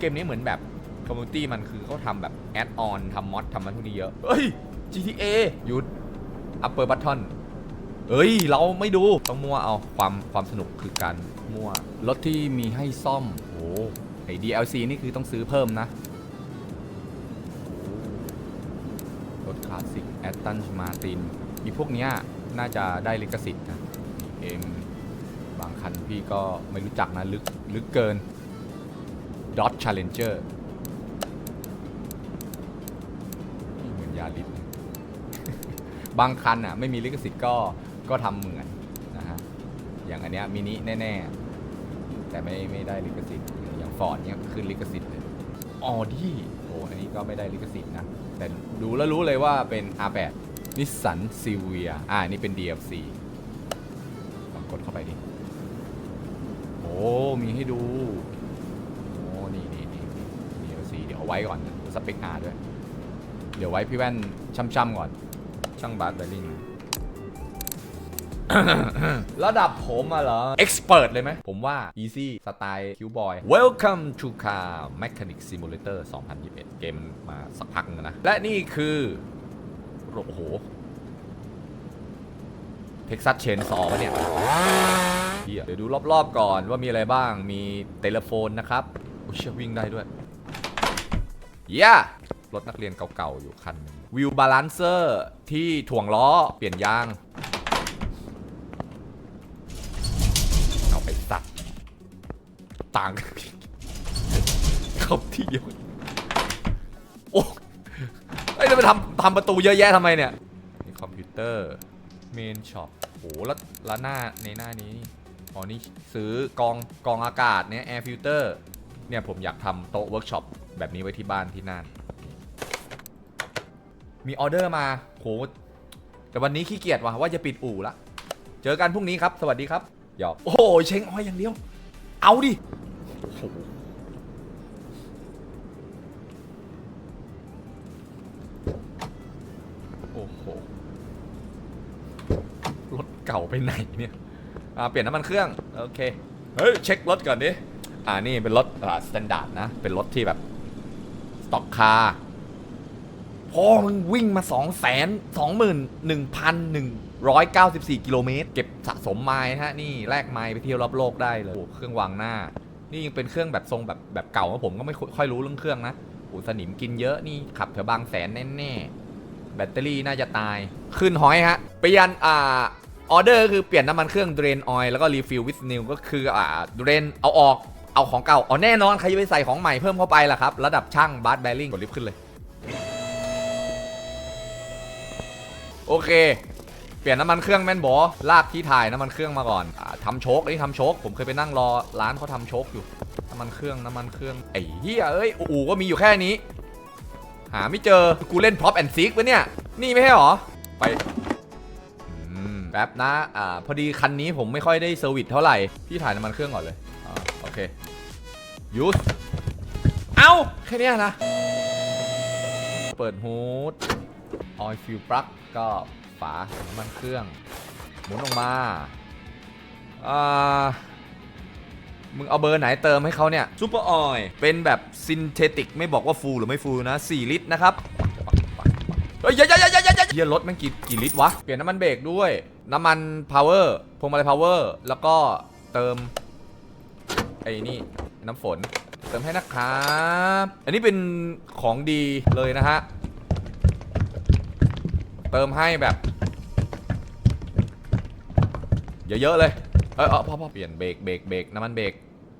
เกมนี้เหมือนแบบคอมมูนิตี้มันคือเขาทำแบบแอดออนทำมอดทำมันพวกนี้เยอะเฮ้ย GTA หยุด upper button เอ้ย เราไม่ดู ต้องมั่วเอาความความสนุกคือการมั่ว รถที่มีให้ซ่อม โอ้ไอ DLC นี่คือต้องซื้อเพิ่มนะ รถคลาสสิกแอตตันมาตินอีพวกเนี้ยน่าจะได้ลิขสิทธิ์นะเอ็มบางคันพี่ก็ไม่รู้จักนะ ลึกลึกเกิน Dodge Challenger เหมือนยาลิสบางคันอะไม่มีลิขสิทธิ์ก็ก็ทำเหมือนนะฮะ อย่างอันเนี้ยมินิแน่ๆ แต่ไม่ไม่ได้ลิขสิทธิ์อย่างฟอร์ดเนี้ยขึ้นลิขสิทธิ์เลยออดี้โอ้อันนี้ก็ไม่ได้ลิขสิทธิ์นะ แต่ดูแล้วรู้เลยว่าเป็น R8 นิสสันซีเวียอ่า นี่เป็น DLC ลองกดเข้าไปดิ โอ้ มีให้ดู ไว้ก่อนสเปคอาด้วย เดี๋ยวไว้พี่แว่นช่ำๆก่อน ช่างบาสเบลลิงระดับผมอะเหรอ expert เลยไหม ผมว่า easy สไตล์คิวบอย welcome to car mechanic simulator 2021 เกมมันมาสักพักนึงนะ และนี่คือ โอ้โห เท็กซัสเชนซอปะเนี่ยเหี้ยเดี๋ยวดูรอบๆก่อนว่ามีอะไรบ้างมีเทเลโฟนนะครับ โอ้เชี่ยวิ่งได้ด้วย เย้รถนักเรียนเก่าๆ อยู่คันนึงวิวบาลานเซอร์ที่ถ่วงล้อเปลี่ยนยาง เอาไปตัด ต่างเข้าที่เดียวโอ้ไอ้ยแล้วไปทำทำประตูเยอะแยะทำไมเนี่ยนี่คอมพิวเตอร์เมนช็อปโอ้แล้วแล้วหน้าในหน้านี้อ๋อนี่ซื้อกองกองอากาศเนี่ยแอร์ฟิลเตอร์ เนี่ยผมอยากทำโต๊ะเวิร์กช็อปแบบนี้ไว้ที่บ้านที่น่านมีออเดอร์มาโหแต่วันนี้ขี้เกียจว่ะว่าจะปิดอู่ละ เจอกันพรุ่งนี้ครับ สวัสดีครับหยอกโอ้โหเช้งอ้อยอย่างเดียว เอาดิโอ้โหรถเก่าไปไหนเนี่ยเปลี่ยนน้ำมันเครื่อง โอเค เฮ้ย เช็ครถก่อนดิ อ่านี่เป็นรถอ่าสแตนดาร์ดนะ เป็นรถที่แบบสต็อกคาร์พอมึงวิ่งมา 2 2 1 1 1 9 4 กิโลเมตร เก็บสะสมไม้ฮะ นี่แลกไม้ไปเที่ยวรอบโลกได้เลยโอ้เครื่องวางหน้า นี่ยังเป็นเครื่องแบบทรงแบบแบบเก่าของผมก็ไม่ค่อยรู้เรื่องเครื่องนะโอ้สนิมกินเยอะนี่ขับแถวบางแสนแน่ๆ แบตเตอรี่น่าจะตาย ขึ้นหอยฮะ เปลี่ยนอ่าออเดอร์คือเปลี่ยนน้ำมันเครื่อง drain oil แล้วก็ refill with new ก็คืออ่า drain เอาออก เอาของเก่าอ๋อแน่นอนใครจะไปใส่ของใหม่เพิ่มเข้าไปล่ะครับ ระดับช่างบาร์แบริ่งกดลิฟต์ขึ้นเลย โอเค เปลี่ยนน้ำมันเครื่องแม่นบอลากที่ถ่ายน้ำมันเครื่องมาก่อนอทำโชคนี่ทำโชคผมเคยไปนั่งรอร้านเขาทำโชคอยู่น้ำมันเครื่องน้ำมันเครื่องไอ้เหี้ยเอ้ยอู่ก็มีอยู่แค่นี้ หาไม่เจอกูเล่นพ r อ p แอนด์ซิกปะเนี่ย นี่ไม่ใช่หรอไปแป๊บนะอ่าพอดีคันนี้ผมไม่ค่อยได้เซอร์วิสเท่าไหร่พี่ถ่ายน้ำมันเครื่องก่อนเลย โอเคยูสเอ้า แค่เนี้ยนะ เปิดฮูดออยฟิลปลั๊กก็ฝาน้ำมันเครื่อง หมุนออกมาอ่ามึงเอาเบอร์ไหนเติมให้เขาเนี่ยซูเปอร์ออยเป็นแบบซินเทติกไม่บอกว่าฟูลหรือไม่ฟูลนะ 4 ลิตรนะครับเฮ้ยอย่าอย่าอย่าอย่าอย่าเฮียรถมันกี่กี่ลิตรวะ เปลี่ยนน้ำมันเบรกด้วย น้ำมันพาวเวอร์พวงมาลัยพาวเวอร์แล้วก็เติม ไอ้นี่น้ำฝนเติมให้นะครับ อันนี้เป็นของดีเลยนะฮะ เติมให้แบบ เยอะๆเลย เออเออพอพอเปลี่ยนเบรกเบรกเบรกน้ำมันเบรก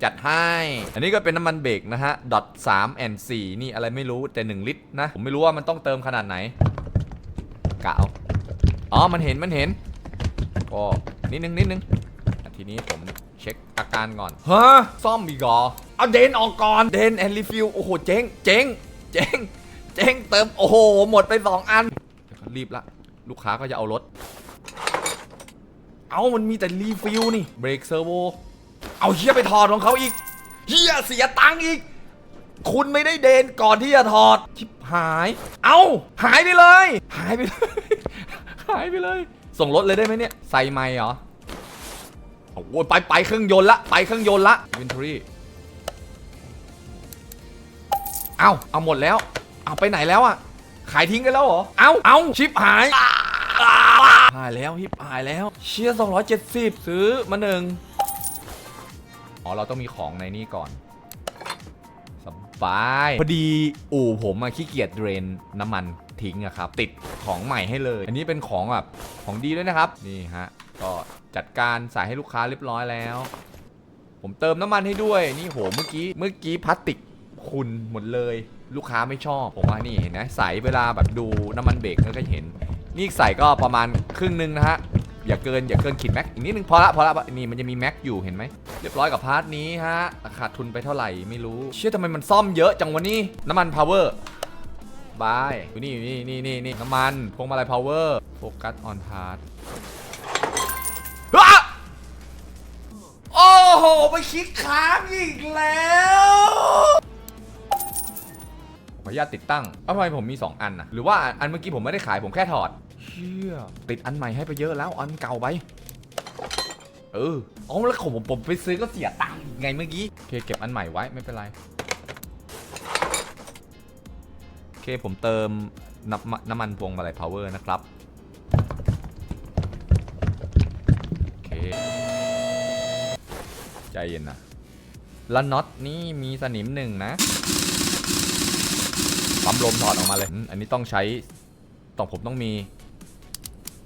จัดให้ อันนี้ก็เป็นน้ำมันเบรกนะฮะดอทสามแอนสี่นี่อะไรไม่รู้แต่ 1 ลิตรนะ ผมไม่รู้ว่ามันต้องเติมขนาดไหนกะเอาอ๋อ มันเห็นมันเห็นก็นิดนึงนิดนึงทีนี้ผม เช็คอาการก่อนฮะซ่อมอีกเหรอเอาเดนออกก่อนเดนแอนรีฟิลโอ้โหเจ๊งเจ๊งเจ๊งเจ๊งเติมโอ้โหหมดไป2อันเดี๋ยวเขารีบละ ลูกค้าก็จะเอารถ เอามันมีแต่รีฟิลนี่เบรกเซอร์โวเอาเฮียไปถอดของเขาอีกเฮียเสียตังค์อีก คุณไม่ได้เดนก่อนที่จะถอดชิบหาย เอาหายไปเลย หายไปเลยหายไปเลย ส่งรถเลยได้ไหมเนี่ยใส่ไม่เหรอ โอ้โหไปไปเครื่องยนต์ละไปเครื่องยนต์ละ inventory เอาเอาหมดแล้ว เอาไปไหนแล้วอะ ขายทิ้งกันแล้วเหรอ เอาเอาชิปหายหายแล้วฮิปหายแล้ว เชียร์270 ซื้อมาหนึ่งอ๋อ เราต้องมีของในนี่ก่อนสบาย พอดีอู่ผมอะขี้เกียจเดรนน้ำมันทิ้งอะครับ ติดของใหม่ให้เลย อันนี้เป็นของแบบของดีด้วยนะครับ นี่ฮะ ก็จัดการใส่ให้ลูกค้าเรียบร้อยแล้ว ผมเติมน้ำมันให้ด้วยนี่โหเมื่อกี้เมื่อกี้พลาสติกคุณหมดเลย ลูกค้าไม่ชอบผมว่านี่เห็นไหมใส่เวลาแบบดูน้ำมันเบรกก็เห็น นี่ใส่ก็ประมาณครึ่งหนึงนะฮะอย่าเกินอย่าเกินขีดแม็กอีกนิดนึงพอละพอละนี่มันจะมีแม็กอยู่เห็นไหมเรียบร้อยกับพาร์ทนี้ฮะขาดทุนไปเท่าไหร่ไม่รู้ เชื่อทำไมมันซ่อมเยอะจังวะนี่น้ำมันพาวเวอร์บายอยู่นี่นี่นี่นี่นี่น้ำมันพวงมาลัยพาวเวอร์โฟกัสออนพาร์ท อ้โหไปคลิกค้างอีกแล้วขออนุญาตติดตั้งเอ้าทำไมผมมี 2 อันนะหรือว่าอันเมื่อกี้ผมไม่ได้ขายผมแค่ถอดเชี่ยติดอันใหม่ให้ไปเยอะแล้วอันเก่าไป เออเอาแล้วผมผมผมไปซื้อก็เสียตังค์อีกไงเมื่อกี้โอเคเก็บอันใหม่ไว้ไม่เป็นไรโอเคผมเติมน้ำมันน้ำมันพวงมาลัยพาวเวอร์นะครับ ใจเย็นนะแล้วน็อตนี่มีสนิมหนึ่งนะปั๊มลมถอดออกมาเลย อันนี้ต้องใช้ต้องผมต้องมี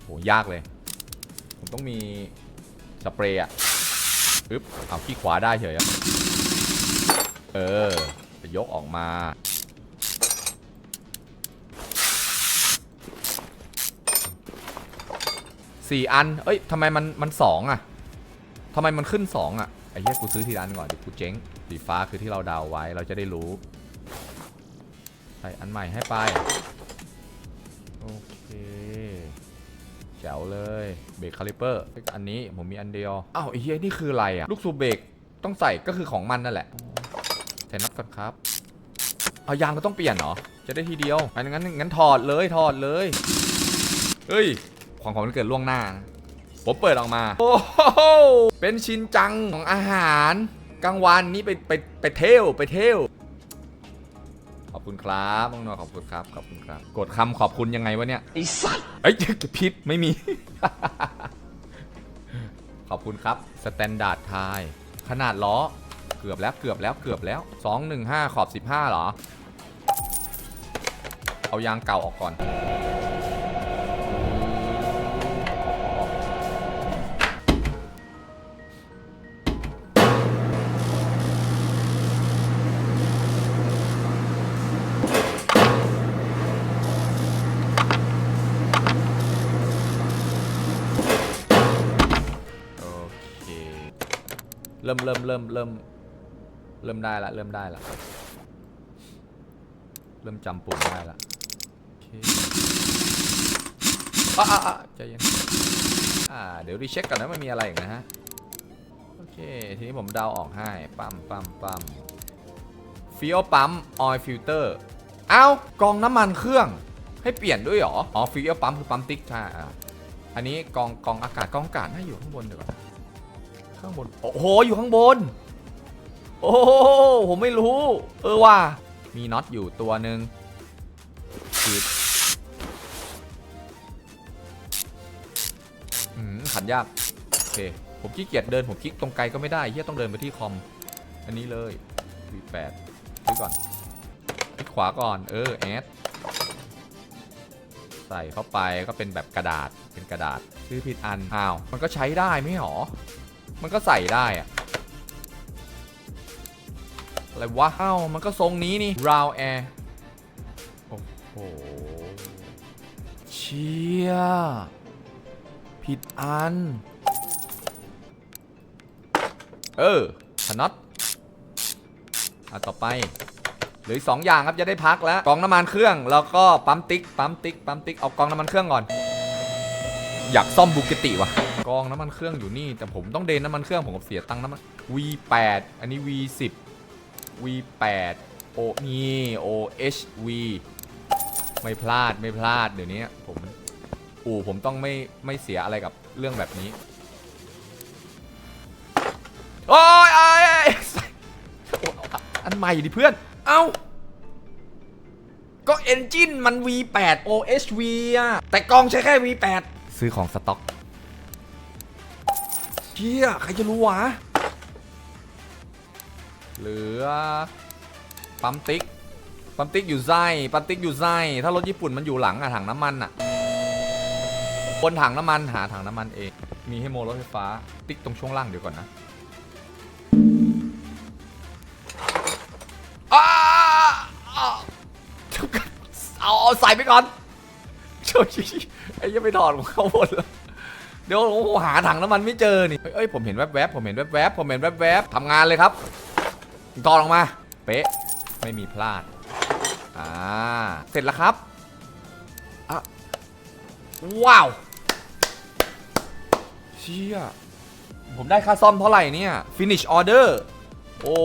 โหยากเลย ผมต้องมีสเปรย์อะอึ๊บเอาขี้ขวาได้เฉยอะเออไปยกออกมาสี่อัน เอ้ยทำไมมันมันสองอะทำไมมันขึ้นสองอะ อ้เหี้ยกูซื้อทีละอันก่อนเดี๋ยวกูเจ๊งสีฟ้าคือที่เราดาวไว้เราจะได้รู้ใส่อันใหม่ให้ไป โอเคแจ๋วเลยเบรกคาลิเปอร์อันนี้ผมมีอันเดียวอ้าวไอ้เหี้ยนี่คืออะไรอะลูกสูบเบรกต้องใส่ก็คือของมันนั่นแหละใส่น็อตก่อนครับเอายางก็ต้องเปลี่ยนเหรอ จะได้ทีเดียวอันงั้นงั้นถอดเลยถอดเลย เฮ้ย ของของมันเกิดล่วงหน้านะ ผมเปิดออกมา โอ้โหเป็นชินจังของอาหารกลางวันนี้ไปไปไปเที่ยวไปเที่ยวขอบคุณครับน้องนอขอบคุณครับขอบคุณครับ กดคำขอบคุณยังไงวะเนี่ยไอ้สัตว์เอ้ยพิษไม่มี ขอบคุณครับสแตนดาร์ดไทยขนาดล้อเกือบแล้วเกือบแล้วเกือบแล้ว 215 ขอบ 15เหรอ เอายางเก่าออกก่อน เริ่มเริ่มเริ่มเริ่มเริ่มได้ละเริ่มได้ละเริ่มจำปุ่มได้ละโอเคอะอะใจเย็นอ่าเดี๋ยวรีเช็คก่อนนะมันมีอะไรอีกนะฮะโอเคทีนี้ผมเดาออกให้ปั๊มปั๊มปั๊มฟิลปั๊มออยล์ฟิลเตอร์เอ้ากองน้ำมันเครื่องให้เปลี่ยนด้วยหรออ๋อฟิลปั๊มคือปั๊มติ๊กใช่อันนี้กองกองอากาศกองอากาศน่าอยู่ข้างบนเดี๋ยวก่อน ข้างบน โอ้โห อยู่ข้างบน โอ้โหผมไม่รู้ เออว่ามีน็อตอยู่ตัวหนึ่งขีดอืมขันยาก โอเค ผมขี้เกียจเดิน ผมคลิกตรงไกลก็ไม่ได้เฮียต้องเดินไปที่คอม อันนี้เลย V8 ดูก่อนคลิกขวาก่อน เออ แอด ใส่เข้าไปก็เป็นแบบกระดาษ เป็นกระดาษซื้อผิดอัน อ้าว มันก็ใช้ได้ไม่หรอ มันก็ใส่ได้อะอะไรวะเอ้ามันก็ทรงนี้นี่ round air โอ้โห เชี่ย ผิดอัน เออถน็อตอะต่อไปหลือสองอย่างครับจะได้พักแล้วกองน้ำมันเครื่องแล้วก็ปั๊มติ๊กปั๊มติ๊กปั๊มติ๊กเอากองน้ำมันเครื่องก่อน อยากซ่อมบูเกติว่ะกองน้ำมันเครื่องอยู่นี่ แต่ผมต้องเดนน้ำมันเครื่องผมก็เสียตังค์น้ำมัน V8 อันนี้ V10 V8 โอนี่ OHV ไม่พลาดไม่พลาดเดี๋ยวนี้ผมอู่ผมต้องไม่ไม่เสียอะไรกับเรื่องแบบนี้ โอ้ยไอ้ยอันใหม่ดิเพื่อน เอ้า ก็เอนจินมัน V8 OHV อะแต่กองใช้แค่ V8 ซื้อของสต็อกเชี่ยใครจะรู้วะ เหลือ ปั๊มติ๊ก ปั๊มติ๊กอยู่ไส้ปั๊มติ๊กอยู่ไส้ถ้ารถญี่ปุ่นมันอยู่หลังอะถังน้ำมันอะบนถังน้ำมันหาถังน้ำมันเอง มีให้โมรถไฟฟ้า ติ๊กตรงช่วงล่างเดี๋ยวก่อนนะอ้าอ้าเอาเอาใส่ไปก่อน โช่วยไอ้ยังไม่ถอดของเขาหมดแล้วเดี๋ยวโอ้โหหาถังน้ำมันไม่เจอนี่ เอ้ยผมเห็นแวบๆผมเห็นแวบๆผมเห็นแวบๆทำงานเลยครับถอดออกมา เป๊ะ ไม่มีพลาด อ่า เสร็จแล้วครับอะว้าว เชี่ย ผมได้ค่าซ่อมเท่าไหร่เนี่ย finish order โอ้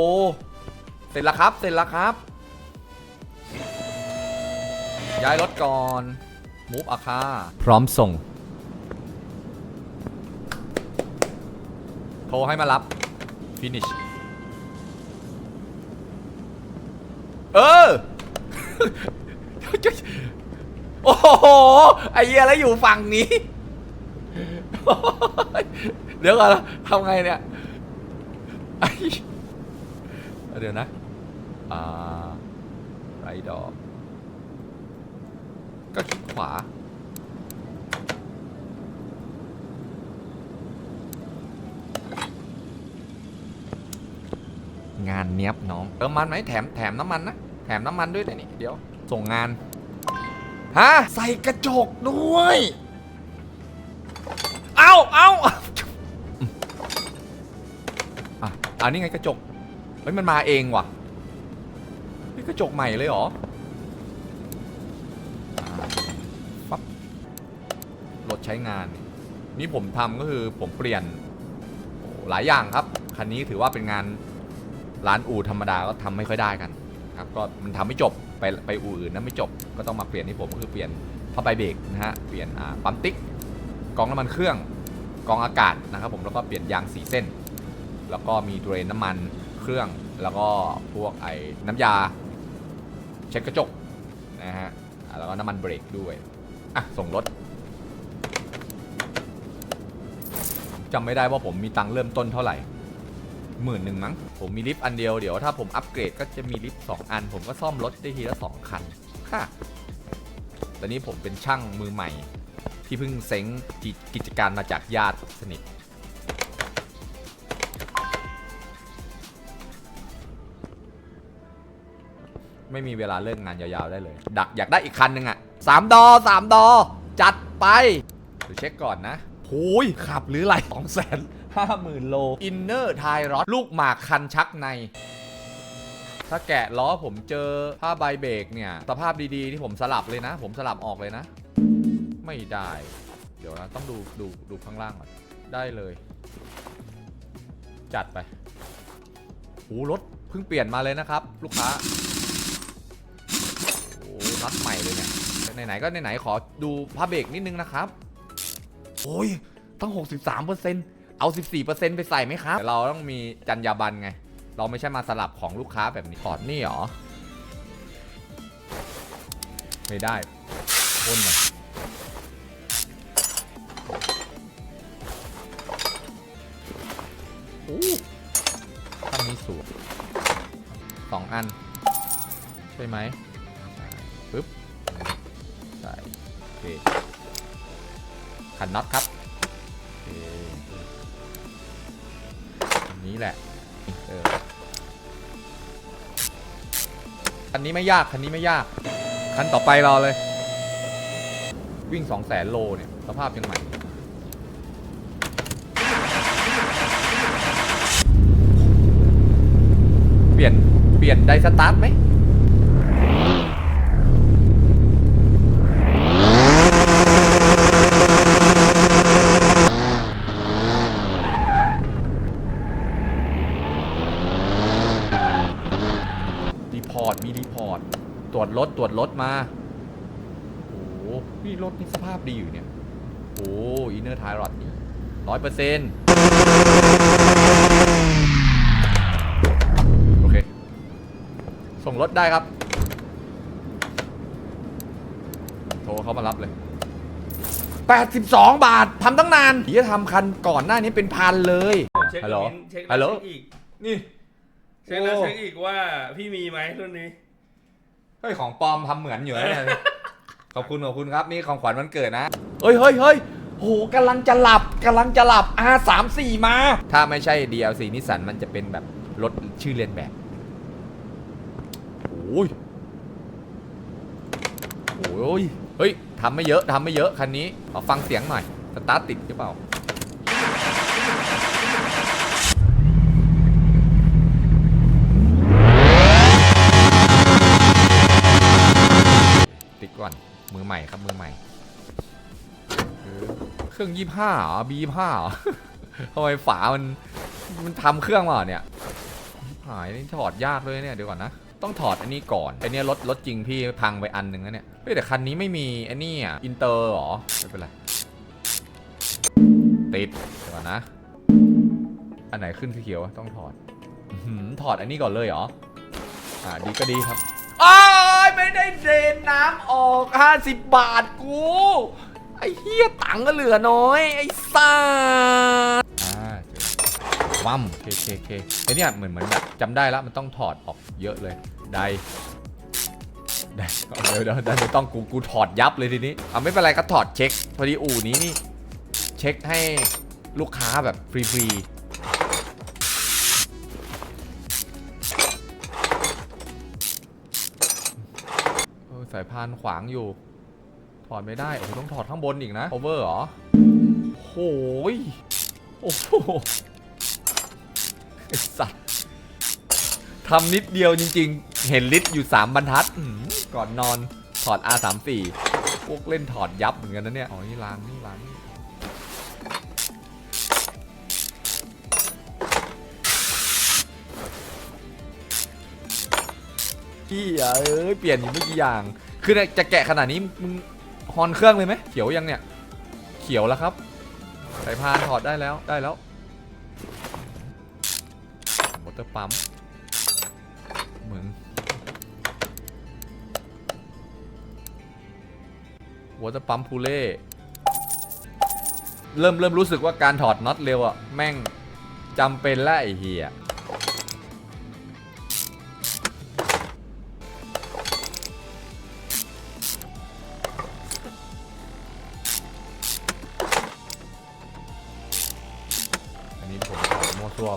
เสร็จแล้วครับ เสร็จแล้วครับ ย้ายรถก่อน move อาคาพร้อมส่ง โทรให้มารับ finish เออ โอ้โห ไอ้เหี้ยแล้วอยู่ฝั่งนี้ เดี๋ยวก่อนนะทำไงเนี่ยไอ้เดี๋ยวนะ อ่า ไรดอก ก็คลิกขวา งานเนี้ยบน้อง เติมมันไหมแถมแถมน้ำมันนะ แถมน้ำมันด้วยเนี่ยนี่ เดี๋ยว ส่งงาน ฮะ ใส่กระจกด้วย เอาเอาอะอันนี้ไงกระจก เฮ้ย มันมาเองว่ะนี่กระจกใหม่เลยเหรอ รถใช้งาน นี่ผมทำก็คือผมเปลี่ยนหลายอย่างครับ คันนี้ถือว่าเป็นงานร้านอู่ธรรมดาก็ทำไม่ค่อยได้กันครับก็มันทำไม่จบไปไปอู่อื่นนั้นไม่จบก็ต้องมาเปลี่ยนที่ผมก็คือเปลี่ยนผ้าใบเบรกนะฮะเปลี่ยนปั๊มติ๊กกองน้ำมันเครื่องกองอากาศนะครับผมแล้วก็เปลี่ยนยางสีเส้น แล้วก็มีเดรนน้ำมันเครื่องแล้วก็พวกไอ้น้ำยา เช็ดกระจกนะฮะแล้วก็น้ำมันเบรกด้วยอะส่งรถ จำไม่ได้ว่าผมมีตังค์เริ่มต้นเท่าไหร่หมื่นหนึ่งมั้ง ผมมีลิฟต์อันเดียวเดี๋ยวถ้าผมอัปเกรดก็จะมีลิฟต์สองอัน ผมก็ซ่อมรถได้ทีละสองคัน ค่ะตอนนี้ผมเป็นช่างมือใหม่ ที่เพิ่งเซ้งกิกิจการมาจากญาติสนิทไม่มีเวลาเลิกงานยาวๆได้เลย ดักอยากได้อีกคันหนึ่งอะสามดอสามดอ จัดไปเดี๋ยวเช็คก่อนนะ หูยขับหรือไรสองแสนห้าหมื่นโล อินเนอร์ไทรอดลูกหมากคันชักใน ถ้าแกะล้อผมเจอผ้าใบเบรกเนี่ย สภาพดีๆที่ผมสลับเลยนะ ผมสลับออกเลยนะ ไม่ได้ เดี๋ยวนะ ต้องดูดูดูข้างล่างก่อน ได้เลย จัดไปโอ้รถเพิ่งเปลี่ยนมาเลยนะครับ ลูกค้า โอ้น็อตใหม่เลยเนี่ยไหนๆก็ไหนๆขอดูผ้าเบรกนิดนึงนะครับ โอ้ยตั้ง 63%เอา 14%ไปใส่ไหมครับ เราต้องมีจรรยาบรรณไง เราไม่ใช่มาสลับของลูกค้าแบบนี้ถอดนี่เหรอ ไม่ได้พ่นหน่อยโอ้ทำนี้สวยสองอัน ใช่ไหมปึ๊บ ใส่โอเค ขันน็อตครับนี้แหละเออคันนี้ไม่ยากคันนี้ไม่ยาก คันต่อไปรอเลย วิ่ง2 0 0แสนโลเนี่ย สภาพยังใหม่เปลี่ยนเปลี่ยนไดสตาร์ทไหม จรถตรวจรถมาโอ้โหนี่รถนี่สภาพดีอยู่เนี่ยโอ้อินเนอร์ไทรอดนี่ร้อยเปอร์เซ็นต์โอเค ส่งรถได้ครับเขามารับเลย 82 บาททำตั้งนานที่จะทำคันก่อนหน้านี้เป็นพันเลยเช็คฮัลโหลอีกเช็คฮัลโหลแล้วเช็คอีกนี่ เช็คแล้วโอ้เช็คอีกว่าพี่มีไหมรุ่นนี้ เฮ้ยของปลอมทำเหมือนอยู่นะเนี่ยขอบคุณขอบคุณครับนี่ของขวัญวันเกิดนะเฮ้ยเฮ้ยเฮ้ยโหกำลังจะหลับกำลังจะหลับ R34 มา ถ้าไม่ใช่ DLC นิสสันมันจะเป็นแบบรถชื่อเรียนแบบโอ้ยโอ้ยเฮ้ยทำไม่เยอะทำไม่เยอะคันนี้ขอฟังเสียงหน่อยสตาร์ทติดหรือเปล่า ใหม่ครับมือใหม่เครื่องยี่ห้าเหรอบีห้าหรอทำไมฝามันมันทำเครื่องมาเหรอเนี่ยหายนี่ถอดยากเลยเนี่ยเดี๋ยวก่อนนะต้องถอดอันนี้ก่อนไอันนี้รถรถจริงพี่พังไปอันหนึ่งแล้วเนี่ยเฮ้ยแต่คันนี้ไม่มีอันนี้อะอินเตอร์หรอไม่เป็นไรติดเดี๋ยวก่อนนะ อันไหนขึ้นสีเขียวต้องถอดถอดอันนี้ก่อนเลยเหรออ่าดีก็ดีครับอ้า ไม่ได้เดรนน้ำออก 50 บาทกู ไอ้เฮียตังค์ก็เหลือน้อย ไอ้สัสอ่าเจอวัมเคเคเคไอ้เนี่ยเหมือนเหมือนแบบจำได้แล้วมันต้องถอดออกเยอะเลยได้ได้เดี๋ยวเดี๋ยวเดี๋ยวไม่ต้องกูกูถอดยับเลยทีนี้เอาไม่เป็นไรก็ถอดเช็ค พอดีอู่นี้นี่ เช็คให้ลูกค้าแบบฟรีๆายพานขวางอยู่ ถอดไม่ได้โอ้ต้องถอดข้างบนอีกนะ cover เหรอโอ้ยโอ้โหไอ้สัตว์ทำนิดเดียวจริง ๆ เห็นลิตอยู่ 3 บรรทัด ก่อนนอนถอด R34 พวกเล่นถอดยับเหมือนกันนะเนี่ย อ๋อ นี่ล้าง นี่ล้างนี่พี่เอ้ย เปลี่ยนอยู่ไม่กี่อย่าง คือจะแกะขนาดนี้มึงฮอนเครื่องเลยไหมเขียวยังเนี่ย เขียวแล้วครับสายพานถอดได้แล้วได้แล้วมอเตอร์ปั๊มเหมือนวอเตอร์ปั๊มพูเล่เริ่มเริ่มรู้สึกว่าการถอดน็อตเร็วอะแม่งจำเป็นแล้วไอ้เหี้ย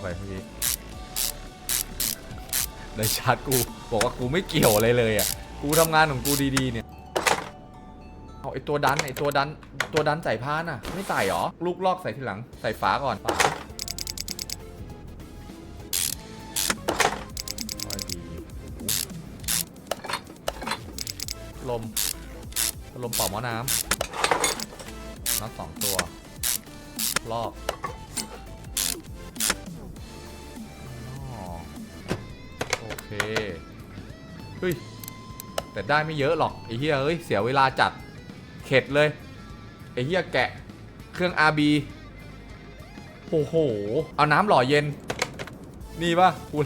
ไปเมื่อกี้เลยชาร์จกูบอกว่ากูไม่เกี่ยวอะไรเลยอะ กูทำงานของกูดีๆเนี่ย เอาไอตัวดันไอตัวดันตัวดันใส่พาน่ะ ไม่ใส่หรอ ลูกลอกใส่ทีหลัง ใส่ฝาก่อนฝาลมลมเป่าหม้อน้ำน็อตสองตัว ลอก เคเฮ้ย แต่ได้ไม่เยอะหรอกไอ้เฮียเฮ้ย เสียเวลาจัด เข็ดเลย ไอ้เฮียแกะ เครื่อง RB โอ้โห เอาน้ำหล่อเย็น นี่ปะกู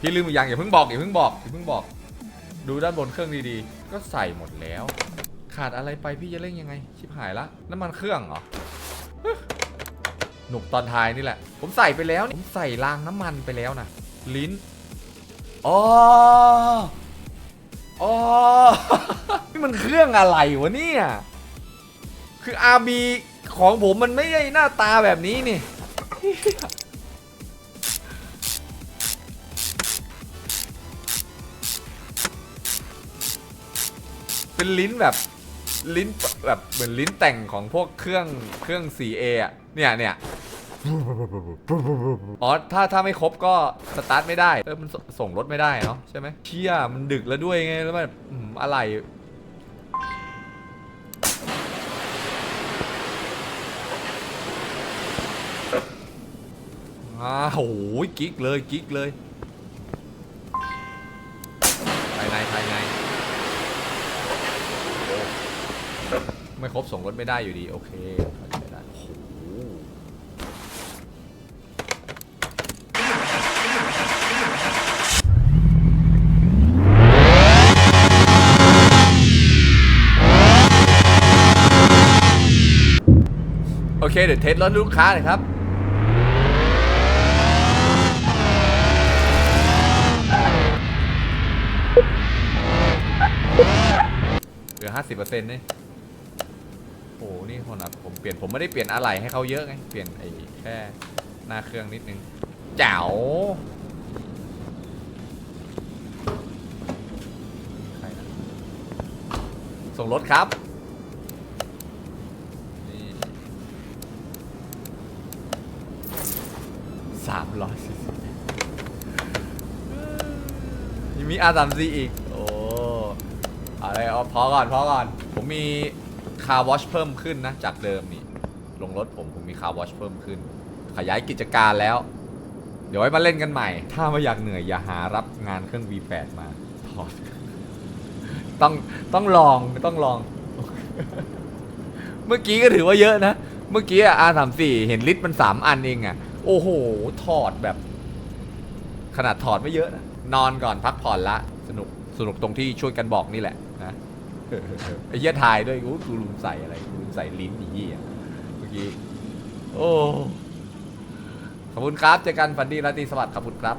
พี่ลืมอีกอย่างอย่าเพิ่งบอกอย่าเพิ่งบอกอย่าเพิ่งบอก ดูด้านบนเครื่องดีๆ ก็ใส่หมดแล้ว ขาดอะไรไปพี่จะเล่นยังไง ชิบหายละน้ำมันเครื่องเหรอ หนุกตอนท้ายนี่แหละ ผมใส่ไปแล้วผมใส่รางน้ำมันไปแล้วนะลิ้นอ๋ออ๋อนี่มันเครื่องอะไรวะเนี่ยคือ RB ของผมมันไม่ใช่หน้าตาแบบนี้นี่เป็นลิ้นแบบลิ้นแบบเหมือนลิ้นแต่งของพวกเครื่องเครื่อง 4A อะ เนี่ยเนี่ยอ๋อ ถ้าถ้าไม่ครบก็สตาร์ทไม่ได้ เออ มันสส่งรถไม่ได้เนาะใช่ไหมเชี่ยมันดึกแล้วด้วยไง แล้วมันอืมอะไร อ้าโหกิ๊กเลยกิ๊กเลย ภายในภายใน ไม่ครบส่งรถไม่ได้อยู่ดี โอเค เคเดี๋ยวเทสรถลูกค้าเลยครับเหลือห้าสิบเปอร์เซ็นต์นี่โอ้โหนี่คนอะผมเปลี่ยนผมไม่ได้เปลี่ยนอะไรให้เขาเยอะไง เปลี่ยนไอ้แค่หน้าเครื่องนิดนึงแจ๋วส่งรถครับ นี่สาม ร้อยสี่สิบยังมีอาสามซีอีก โอ้อะไรเอาพอก่อนพอก่อน ผมมีคาร์วอชเพิ่มขึ้นนะ จากเดิมนี่ ลงรถผมผมมีคาร์วอชเพิ่มขึ้น ขยายกิจการแล้ว เดี๋ยวไว้มาเล่นกันใหม่ ถ้าไม่อยากเหนื่อยอย่าหารับงานเครื่อง V8 มาถอดต้องต้องลองต้องลอง เมื่อกี้ก็ถือว่าเยอะนะ เมื่อกี้อะ R34 เห็นลิตรมัน3อันเองอะ โอ้โห ถอดแบบ ขนาดถอดไม่เยอะนะ นอนก่อนพักผ่อนละ สนุก สนุกตรงที่ช่วยกันบอกนี่แหละนะไอ้เหี้ยทายด้วยกูกูลืมใส่อะไรกูลืมใส่ลิ้นอีเหี้ยเมื่อกี้ โอ้ ขอบคุณครับ เจอกันฝันดีราตรีสวัสดิ์ขอบคุณครับ